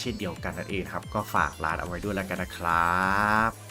เช่นเดียวกันนั่นเองครับ ก็ฝากร้านเอาไว้ด้วยแล้วกันนะครับ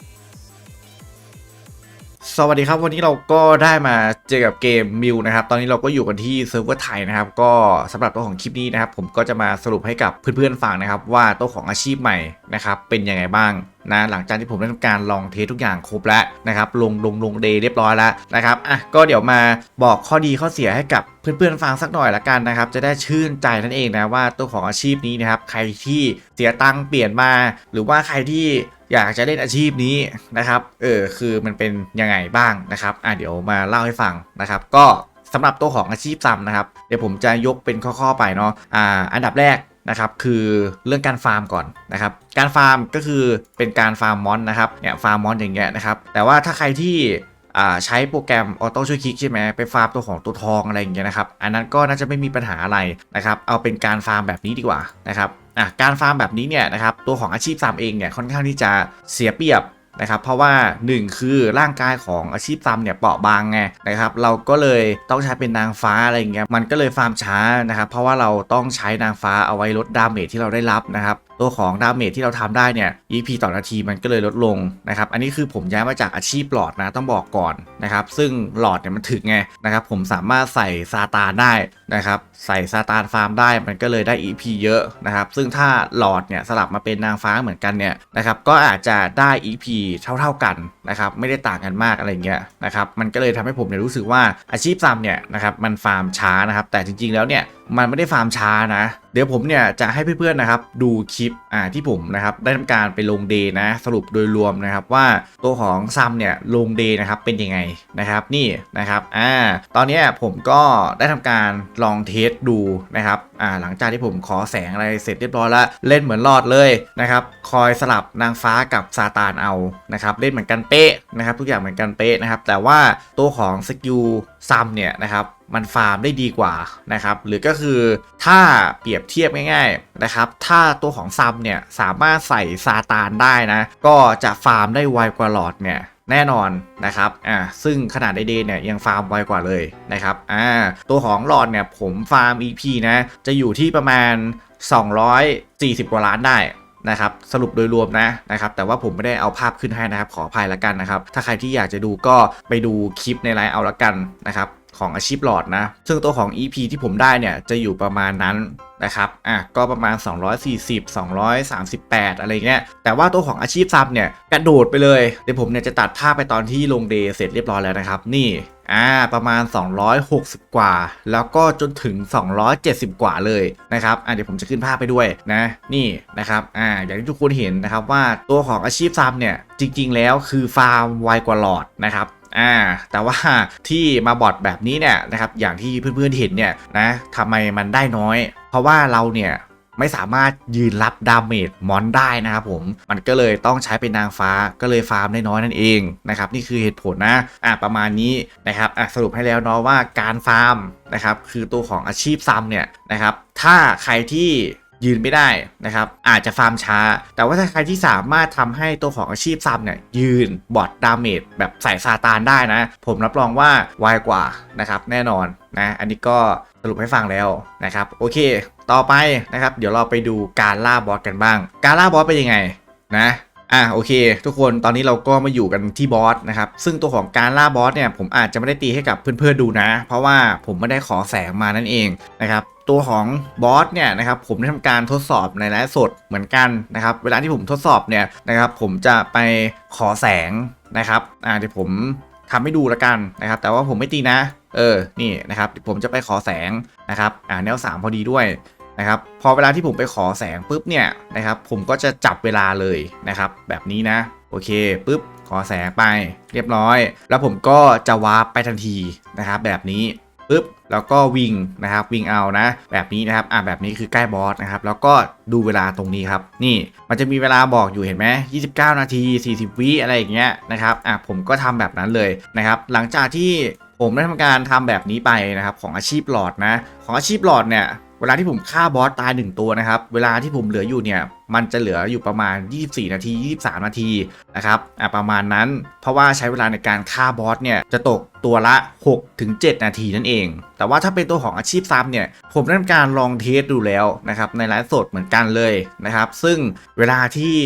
สวัสดีครับวันนี้เราก็ได้มาเจอกับเกมมิวนะครับตอนนี้เราก็อยู่กันที่เซิร์ฟเวอร์ไทยนะครับก็สำหรับตัวของคลิปนี้นะครับ ผมก็จะมาสรุปให้กับเพื่อนๆฟังนะครับ ว่าตัวของอาชีพใหม่นะครับเป็นยังไงบ้างนะหลังจากที่ผมได้ทำการลองเทสทุกอย่างครบแล้วนะครับลงลงลงเดย์เรียบร้อยแล้วนะครับอะก็เดี๋ยวมาบอกข้อดีข้อเสียให้กับเพื่อนๆฟังสักหน่อยละกันนะครับ จะได้ชื่นใจนั่นเองนะว่าตัวของอาชีพนี้นะครับใครที่เสียตังค์เปลี่ยนมา หรือว่าใครที่ อยากจะเล่นอาชีพนี้นะครับเออคือมันเป็นยังไงบ้างนะครับอะเดี๋ยวมาเล่าให้ฟังนะครับ ก็สำหรับตัวของอาชีพซ้ำนะครับ เดี๋ยวผมจะยกเป็นข้อๆไปเนาะอ่าอันดับแรกนะครับคือเรื่องการฟาร์มก่อนนะครับการฟาร์มก็คือเป็นการฟาร์มมอนนะครับเนี่ยฟาร์มมอนอย่างเงี้ยนะครับแต่ว่าถ้าใครที่อ่าใช้โปรแกรมออโต้ช่วยคลิกใช่ไหมไปฟาร์มตัวของตัวทองอะไรอย่างเงี้ยนะครับอันนั้นก็น่าจะไม่มีปัญหาอะไรนะครับเอาเป็นการฟาร์มแบบนี้ดีกว่านะครับอะการฟาร์มแบบนี้เนี่ยนะครับตัวของอาชีพฟาร์มเองเนี่ยค่อนข้างที่จะเสียเปรียบนะครับเพราะว่า 1 คือร่างกายของอาชีพฟาร์มเนี่ยเปราะบางไงนะครับเราก็เลยต้องใช้เป็นนางฟ้าอะไรเงี้ยมันก็เลยฟาร์มช้านะครับเพราะว่าเราต้องใช้นางฟ้าเอาไว้ลดดาเมจที่เราได้รับนะครับ ตัวของดาเมจที่เราทำได้เนี่ย EP ต่อนาทีมันก็เลยลดลงนะครับ อันนี้คือผมย้ายมาจากอาชีพหลอดนะต้องบอกก่อนนะครับ ซึ่งหลอดเนี่ยมันถึงไงนะครับ ผมสามารถใส่ซาตานได้นะครับ ใส่ซาตานฟาร์มได้มันก็เลยได้ EP เยอะนะครับ ซึ่งถ้าหลอดเนี่ยสลับมาเป็นนางฟ้าเหมือนกันเนี่ยนะครับ ก็อาจจะได้ EP เท่า ๆกันนะครับ ไม่ได้ต่างกันมากอะไรเงี้ยนะครับ มันก็เลยทำให้ผมเนี่ยรู้สึกว่าอาชีพฟาร์มเนี่ยนะครับ มันฟาร์มช้านะครับ แต่จริงๆแล้วเนี่ย มันไม่ได้ฟาร์มช้านะ เดี๋ยวผมเนี่ยจะให้เพื่อนๆนะครับดูคลิปอ่าที่ผมนะครับได้ทำการไปลงเดย์นะ สรุปโดยรวมนะครับว่าตัวของซัมเนี่ยลงเดย์นะครับเป็นยังไงนะครับนี่นะครับอ่าตอนนี้ผมก็ได้ทำการลองเทสดูนะครับอ่าหลังจากที่ผมขอแสงอะไรเสร็จเรียบร้อยแล้วเล่นเหมือนรอดเลยนะครับคอยสลับนางฟ้ากับซาตานเอานะครับเล่นเหมือนกันเป๊ะนะครับทุกอย่างเหมือนกันเป๊ะนะครับแต่ว่าตัวของสกิลซัมเนี่ยนะครับ มันฟาร์มได้ดีกว่านะครับ หรือก็คือถ้าเปรียบเทียบง่าย ๆนะครับ ถ้าตัวของซัมเนี่ยสามารถใส่ซาตานได้นะ ก็จะฟาร์มได้ไวกว่าหลอดเนี่ยแน่นอนนะครับ อ่า ซึ่งขนาดไอเดเนี่ยยังฟาร์มไวกว่าเลยนะครับ อ่า ตัวของหลอดเนี่ยผมฟาร์ม EP นะ จะอยู่ที่ประมาณ 240 กว่าล้านได้นะครับสรุปโดยรวมนะนะครับแต่ว่าผมไม่ได้เอาภาพขึ้นให้นะครับขออภัยละกันนะครับถ้าใครที่อยากจะดูก็ไปดูคลิปในไลน์เอาละกันนะครับ ของอาชีพหลอดนะ ซึ่งตัวของ EP ที่ผมได้เนี่ยจะอยู่ประมาณนั้นนะครับ อะ ก็ประมาณ 240 238 อะไรเงี้ย แต่ว่าตัวของอาชีพซับเนี่ยกระโดดไปเลย เดี๋ยวผมเนี่ยจะตัดภาพไปตอนที่ลงเดย์เสร็จเรียบร้อยแล้วนะครับ นี่ อ่า ประมาณ 260 กว่า แล้วก็จนถึง 270 กว่าเลยนะครับ อ่าเดี๋ยวผมจะขึ้นภาพไปด้วยนะ นี่นะครับ อ่า อย่างที่ทุกคนเห็นนะครับว่าตัวของอาชีพฟาร์มเนี่ยจริง ๆ แล้วคือฟาร์มไวกว่าหลอดนะครับ อ่าแต่ว่าที่มาบอดแบบนี้เนี่ยนะครับอย่างที่เพื่อนๆเห็นเนี่ยนะทำไมมันได้น้อย เพราะว่าเราเนี่ยไม่สามารถยืนรับดาเมจมอนได้นะครับผม มันก็เลยต้องใช้เป็นนางฟ้าก็เลยฟาร์มได้น้อยนั่นเองนะครับนี่คือเหตุผลนะอะประมาณนี้นะครับอะสรุปให้แล้วเนาะว่าการฟาร์มนะครับคือตัวของอาชีพซัมเนี่ยนะครับถ้าใครที่ ยืนไม่ได้นะครับ อาจจะฟาร์มช้า แต่ว่าถ้าใครที่สามารถทำให้ตัวของอาชีพซัมเนี่ยยืนบอดดาเมจแบบใส่ซาตานได้นะ ผมรับรองว่าไวกว่านะครับแน่นอนนะอันนี้ก็สรุปให้ฟังแล้วนะครับ โอเค ต่อไปนะครับ เดี๋ยวเราไปดูการล่าบอสกันบ้าง การล่าบอสเป็นยังไงนะอะโอเค ทุกคนตอนนี้เราก็มาอยู่กันที่บอสนะครับ ซึ่งตัวของการล่าบอสเนี่ยผมอาจจะไม่ได้ตีให้กับเพื่อนๆดูนะ เพราะว่าผมไม่ได้ขอแสงมานั่นเองนะครับ ตัวของบอสเนี่ยนะครับผมได้ทำการทดสอบในไลฟ์สดเหมือนกันนะครับเวลาที่ผมทดสอบเนี่ยนะครับผมจะไปขอแสงนะครับอ่าเดี๋ยวผมทำให้ดูแล้วกันนะครับ แต่ว่าผมไม่ตีนะ เออนี่นะครับผมจะไปขอแสงนะครับอ่าแนวสามพอดีด้วยนะครับพอเวลาที่ผมไปขอแสงปุ๊บเนี่ยนะครับผมก็จะจับเวลาเลยนะครับแบบนี้นะโอเคปุ๊บขอแสงไปเรียบร้อย แล้วผมก็จะวาร์ปไปทันทีนะครับแบบนี้ ปุ๊บแล้วก็วิ่งนะครับวิ่งเอานะ แบบนี้นะครับอะแบบนี้คือใกล้บอสนะครับแล้วก็ดูเวลาตรงนี้ครับ นี่มันจะมีเวลาบอกอยู่เห็นไหม29 นาที 40 วิอะไรอย่างเงี้ยนะครับอะผมก็ทำแบบนั้นเลยนะครับ หลังจากที่ผมได้ทำการทำแบบนี้ไปนะครับของอาชีพหลอดนะ ของอาชีพหลอดเนี่ย เวลาที่ผมฆ่าบอสตายหนึ่งตัวนะครับ เวลาที่ผมเหลืออยู่เนี่ย มันจะเหลืออยู่ประมาณ 24 นาที 23 นาทีนะครับอะประมาณนั้น เพราะว่าใช้เวลาในการฆ่าบอสเนี่ยจะตกตัวละ6ถึง7นาทีนั่นเอง แต่ว่าถ้าเป็นตัวของอาชีพซ้ำเนี่ย ผมได้ทำการลองเทสดูแล้วนะครับในไลฟ์สดเหมือนกันเลยนะครับ ซึ่งเวลาที่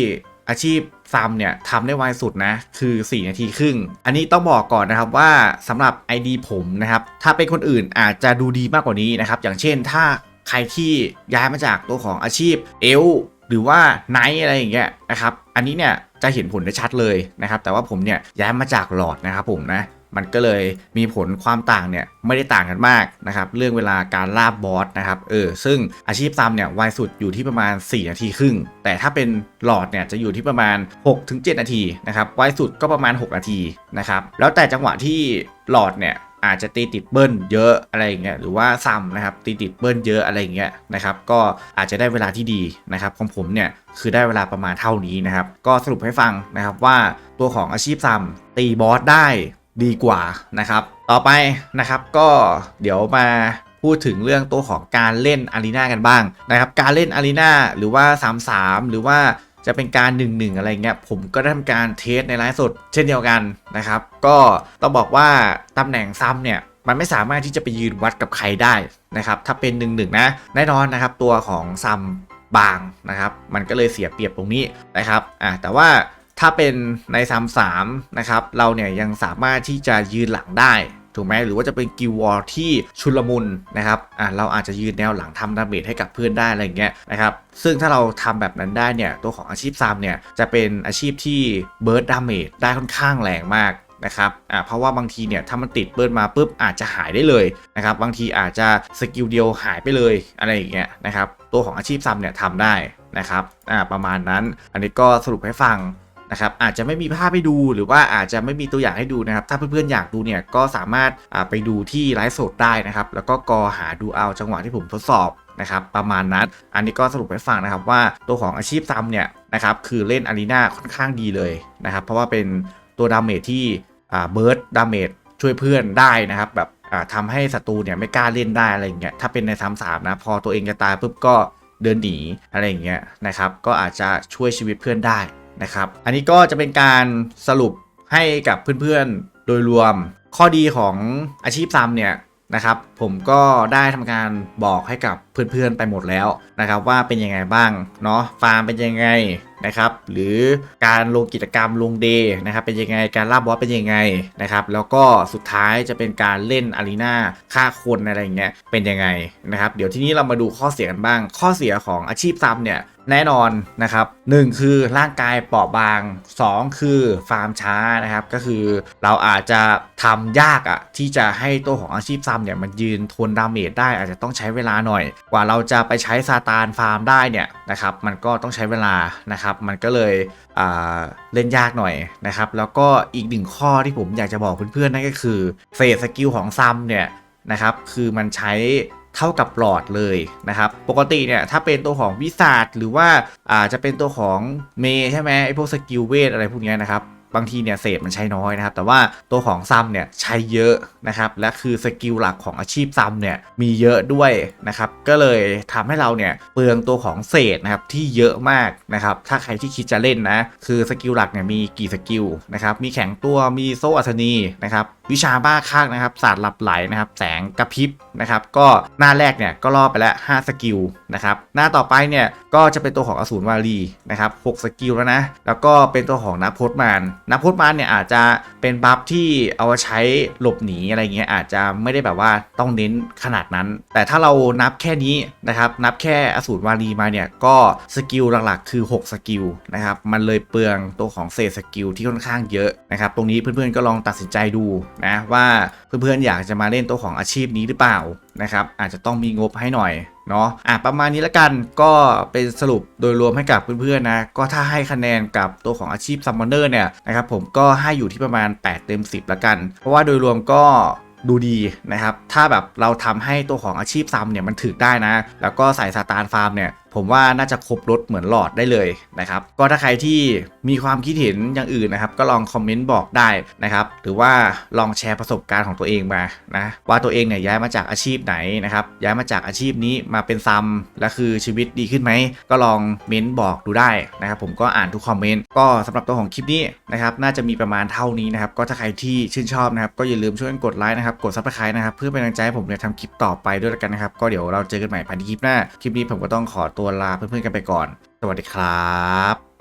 อาชีพซ้ำเนี่ยทำได้ไวสุดนะ คือ 4 นาทีครึ่ง อันนี้ต้องบอกก่อนนะครับว่าสำหรับ ID ผมนะครับ ถ้าเป็นคนอื่นอาจจะดูดีมากกว่านี้นะครับ อย่างเช่นถ้า ใครที่ย้ายมาจากตัวของอาชีพเอลหรือว่าไนท์อะไรอย่างเงี้ยนะครับ อันนี้เนี่ยจะเห็นผลได้ชัดเลยนะครับ แต่ว่าผมเนี่ยย้ายมาจากหลอดนะครับผมนะ มันก็เลยมีผลความต่างเนี่ยไม่ได้ต่างกันมากนะครับ เรื่องเวลาการล่าบอสนะครับ เออ ซึ่งอาชีพซัมเนี่ยไวสุดอยู่ที่ประมาณ 4 นาทีครึ่ง แต่ถ้าเป็นหลอดเนี่ยจะอยู่ที่ประมาณ 6-7 นาทีนะครับ ไวสุดก็ประมาณ 6 นาทีนะครับ แล้วแต่จังหวะที่หลอดเนี่ย อาจจะตีติดเบิ้ลเยอะอะไรอย่างเงี้ยหรือว่าซ้ำนะครับตีติดเบิ้ลเยอะอะไรอย่างเงี้ยนะครับก็อาจจะได้เวลาที่ดีนะครับของผมเนี่ยคือได้เวลาประมาณเท่านี้นะครับก็สรุปให้ฟังนะครับว่าตัวของอาชีพซ้ำตีบอสได้ดีกว่านะครับต่อไปนะครับก็เดี๋ยวมาพูดถึงเรื่องตัวของการเล่นอารีนากันบ้างนะครับการเล่นอารีนาหรือว่า 3-3 หรือว่า จะเป็นการ1 1อะไรเงี้ยผมก็ได้ทำการเทสในไลฟ์สดเช่นเดียวกันนะครับ ก็ต้องบอกว่าตำแหน่งซ้ำเนี่ยมันไม่สามารถที่จะไปยืนวัดกับใครได้นะครับ ถ้าเป็น1 1นะแน่นอนนะครับ ตัวของซ้ำบางนะครับ มันก็เลยเสียเปรียบตรงนี้นะครับอะแต่ว่าถ้าเป็นในซ้ำสามนะครับ เราเนี่ยยังสามารถที่จะยืนหลังได้ ถูกไหมหรือว่าจะเป็นกิลวอร์ที่ชุลมุนนะครับอะเราอาจจะยืนแนวหลังทำดาเมจให้กับเพื่อนได้อะไรอย่างเงี้ยนะครับซึ่งถ้าเราทำแบบนั้นได้เนี่ยตัวของอาชีพซามเนี่ยจะเป็นอาชีพที่เบิร์ดดาเมจได้ค่อนข้างแรงมากนะครับอะเพราะว่าบางทีเนี่ยถ้ามันติดเบิร์ดมาปุ๊บอาจจะหายได้เลยนะครับบางทีอาจจะสกิลเดียวหายไปเลยอะไรอย่างเงี้ยนะครับตัวของอาชีพซามเนี่ยทำได้นะครับอ่าประมาณนั้นอันนี้ก็สรุปให้ฟัง นะครับอาจจะไม่มีภาพให้ดูหรือว่าอาจจะไม่มีตัวอย่างให้ดูนะครับ ถ้าเพื่อนๆอยากดูเนี่ยก็สามารถไปดูที่ไลฟ์สดได้นะครับ แล้วก็กอหาดูเอาจังหวะที่ผมทดสอบนะครับประมาณนั้น อันนี้ก็สรุปให้ฟังนะครับว่าตัวของอาชีพซ้ำเนี่ยนะครับคือเล่นอารีนาค่อนข้างดีเลยนะครับ เพราะว่าเป็นตัวดาเมจที่เบิร์ดดาเมจช่วยเพื่อนได้นะครับ แบบอ่าทำให้ศัตรูเนี่ยไม่กล้าเล่นได้อะไรอย่างเงี้ยถ้าเป็นในซ้ำสามนะพอตัวเองจะตายปุ๊บก็เดินหนีอะไรอย่างเงี้ยนะครับ ก็อาจจะช่วยชีวิตเพื่อนได้ นะครับ อันนี้ก็จะเป็นการสรุปให้กับเพื่อนๆโดยรวม ข้อดีของอาชีพซ้ำเนี่ยนะครับผมก็ได้ทำการบอกให้กับเพื่อนๆไปหมดแล้วนะครับ ว่าเป็นยังไงบ้างเนาะฟาร์มเป็นยังไงนะครับ หรือการลงกิจกรรมลงเดย์นะครับ เป็นยังไงการล่าบอสเป็นยังไงนะครับ แล้วก็สุดท้ายจะเป็นการเล่นอารีนาฆ่าคนอะไรอย่างเงี้ยเป็นยังไงนะครับ เดี๋ยวทีนี้เรามาดูข้อเสียกันบ้าง ข้อเสียของอาชีพซ้ำเนี่ย แน่นอนนะครับ1คือร่างกายเปราะบาง 2 คือฟาร์มช้านะครับก็คือเราอาจจะทำยากอะ่ะที่จะให้ตัวของอาชีพซ้ำเนี่ยมันยืนทนดาเมจได้อาจจะต้องใช้เวลาหน่อย กว่าเราจะไปใช้ซาตานฟาร์มได้เนี่ยนะครับมันก็ต้องใช้เวลานะครับมันก็เลยเล่นยากหน่อยนะครับแล้วก็อีกหนึ่งข้อที่ผมอยากจะบอกเพื่อนๆนั่นก็คือเฟสสกิลของซัมเนี่ยนะครับคือมันใช้ เท่ากับหลอดเลยนะครับ ปกติเนี่ยถ้าเป็นตัวของวิสาดหรือว่าอาจจะเป็นตัวของเมใช่ไหมไอพวกสกิลเวทอะไรพวกนี้นะครับ บางทีเนี่ยเศษมันใช้น้อยนะครับ แต่ว่าตัวของซัมเนี่ยใช้เยอะนะครับ และคือสกิลหลักของอาชีพซัมเนี่ยมีเยอะด้วยนะครับ ก็เลยทำให้เราเนี่ยเปลืองตัวของเศษนะครับที่เยอะมากนะครับ ถ้าใครที่คิดจะเล่นนะ คือสกิลหลักเนี่ยมีกี่สกิลนะครับ มีแข็งตัวมีโซอัศนีนะครับวิชาบ้าข้างนะครับศาสตร์หลับไหลนะครับ แสงกระพริบนะครับ ก็หน้าแรกเนี่ยก็รอบไปแล้ว 5 สกิลนะครับ หน้าต่อไปเนี่ยก็จะเป็นตัวของอสูรวารีนะครับ6สกิลแล้วนะ แล้วก็เป็นตัวของนักพจมานนักพจมานเนี่ยอาจจะเป็นบัฟที่เอาใช้หลบหนีอะไรเงี้ยอาจจะไม่ได้แบบว่าต้องเน้นขนาดนั้น แต่ถ้าเรานับแค่นี้นะครับนับแค่อสูรวารีมาเนี่ยก็สกิลหลักๆคือ 6 สกิลนะครับมันเลยเปลืองตัวของเศษสกิลที่ค่อนข้างเยอะนะครับตรงนี้เพื่อนๆก็ลองตัดสินใจดูนะว่าเพื่อนๆอยากจะมาเล่นตัวของอาชีพนี้หรือเปล่านะครับอาจจะต้องมีงบให้หน่อย เนาะอะประมาณนี้ละกันก็เป็นสรุปโดยรวมให้กับเพื่อนๆนะก็ถ้าให้คะแนนกับตัวของอาชีพซัมมอนเนอร์เนี่ยนะครับผมก็ให้อยู่ที่ประมาณ 8 เต็ม 10ละกัน เพราะว่าโดยรวมก็ดูดีนะครับ ถ้าแบบเราทำให้ตัวของอาชีพซ้ำเนี่ยมันถึกได้นะ แล้วก็ใส่สตาร์ฟาร์มเนี่ย ผมว่าน่าจะครบรถเหมือนหลอดได้เลยนะครับ ก็ถ้าใครที่มีความคิดเห็นอย่างอื่นนะครับ ก็ลองคอมเมนต์บอกได้นะครับ หรือว่าลองแชร์ประสบการณ์ของตัวเองมานะว่าตัวเองเนี่ยย้ายมาจากอาชีพไหนนะครับย้ายมาจากอาชีพนี้มาเป็นซัมแล้วคือชีวิตดีขึ้นไหมก็ลองเม้นบอกดูได้นะครับ ผมก็อ่านทุกคอมเมนต์ก็สำหรับตัวของคลิปนี้นะครับ น่าจะมีประมาณเท่านี้นะครับ ก็ถ้าใครที่ชื่นชอบนะครับ ก็อย่าลืมช่วยกดไลค์นะครับ กดซับสไครต์นะครับ เพื่อเป็นกำลังใจให้ผมเนี่ยทำคลิปต่อไปด้วยกันนะครับ ก็เดี๋ยวเราเจอกันใหม่ภายในคลิปหน้า คลิปนี้ผมก็ต้องขอตัวลาเพื่อนๆกันไปก่อน สวัสดีครับ